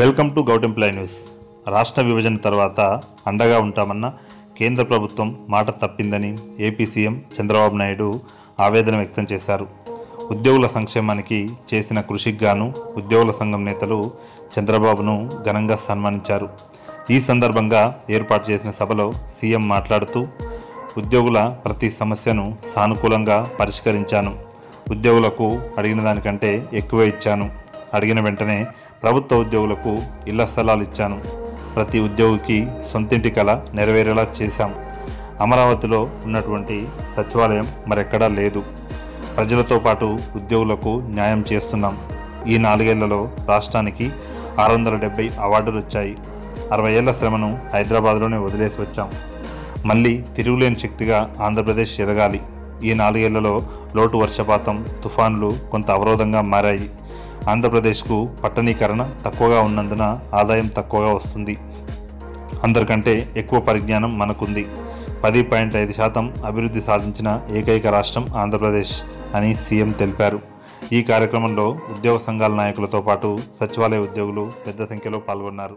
Welcome to గౌటెంప్లై news. రాష్ట్ర విభజన తర్వాత అండగా ఉంటామన్న కేంద్ర ప్రభుత్వం మాట తప్పిందని ఏపీ సీఎం చంద్రబాబు నాయుడు ఆవేదన వ్యక్తం చేశారు. ఉద్యోగుల సంక్షేమానికి చేసిన కృషికి గాను ఉద్యోగుల సంఘం నేతలు చంద్రబాబును ఘనంగా సన్మానించారు. ఈ సందర్భంగా ఏర్పాటు చేసిన సభలో సీఎం మాట్లాడుతూ ఉద్యోగుల ప్రతి సమస్యను సానుకూలంగా పరిష్కరించాను. ఉద్యోగులకు అడిగిన దానికంటే ఎక్కువ ఇచ్చాను. అడిగిన వెంటనే ప్రభుత్వ ఉద్యోగులకు ఇళ్ళ స్థలాలు ఇచ్చాను. ప్రతి ఉద్యోగికి సొంతింటి కల నెరవేరేలా చేశాం. అమరావతిలో ఉన్నటువంటి సచివాలయం మరెక్కడా లేదు. ప్రజలతో పాటు ఉద్యోగులకు న్యాయం చేస్తున్నాం. ఈ నాలుగేళ్ళలో రాష్ట్రానికి ఆరు వందల డెబ్బై అవార్డులు వచ్చాయి. అరవై ఏళ్ళ శ్రమను హైదరాబాద్లోనే వదిలేసి వచ్చాం. మళ్ళీ తిరుగులేని శక్తిగా ఆంధ్రప్రదేశ్ ఎదగాలి. ఈ నాలుగేళ్ళలో లోటు వర్షపాతం తుఫాన్లు కొంత అవరోధంగా మారాయి. ఆంధ్రప్రదేశ్కు పట్టణీకరణ తక్కువగా ఉన్నందున ఆదాయం తక్కువగా వస్తుంది. అందరికంటే ఎక్కువ పరిజ్ఞానం మనకుంది. పది పాయింట్ ఐదు శాతం అభివృద్ధి సాధించిన ఏకైక రాష్ట్రం ఆంధ్రప్రదేశ్ అని సీఎం తెలిపారు. ఈ కార్యక్రమంలో ఉద్యోగ సంఘాల నాయకులతో పాటు సచివాలయ ఉద్యోగులు పెద్ద సంఖ్యలో పాల్గొన్నారు.